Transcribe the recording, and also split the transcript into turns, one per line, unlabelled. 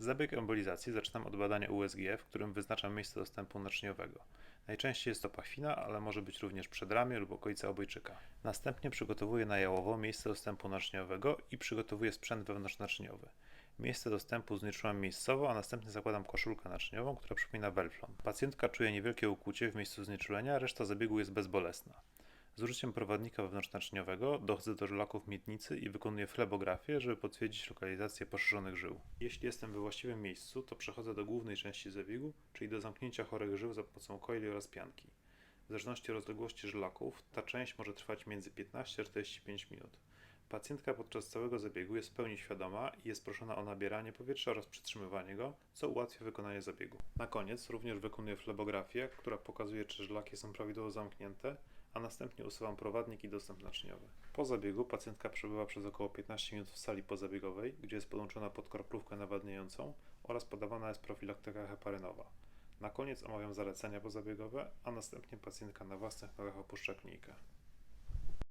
Zabieg embolizacji zaczynam od badania USG, w którym wyznaczam miejsce dostępu naczyniowego. Najczęściej jest to pachwina, ale może być również przedramię lub okolice obojczyka. Następnie przygotowuję najałowo miejsce dostępu naczyniowego i przygotowuję sprzęt wewnątrznaczyniowy. Miejsce dostępu znieczulam miejscowo, a następnie zakładam koszulkę naczyniową, która przypomina welflon. Pacjentka czuje niewielkie ukłucie w miejscu znieczulenia, reszta zabiegu jest bezbolesna. Z użyciem prowadnika wewnątrznaczyniowego dochodzę do żelaków miednicy i wykonuję flebografię, żeby potwierdzić lokalizację poszerzonych żył. Jeśli jestem we właściwym miejscu, to przechodzę do głównej części zabiegu, czyli do zamknięcia chorych żył za pomocą coili oraz pianki. W zależności od rozległości żelaków, ta część może trwać między 15 a 45 minut. Pacjentka podczas całego zabiegu jest w pełni świadoma i jest proszona o nabieranie powietrza oraz przytrzymywanie go, co ułatwia wykonanie zabiegu. Na koniec również wykonuję flebografię, która pokazuje, czy żelaki są prawidłowo zamknięte, a następnie usuwam prowadnik i dostęp naczyniowy. Po zabiegu pacjentka przebywa przez około 15 minut w sali pozabiegowej, gdzie jest podłączona pod kroplówkę nawadniającą oraz podawana jest profilaktyka heparynowa. Na koniec omawiam zalecenia pozabiegowe, a następnie pacjentka na własnych nogach opuszcza klinikę.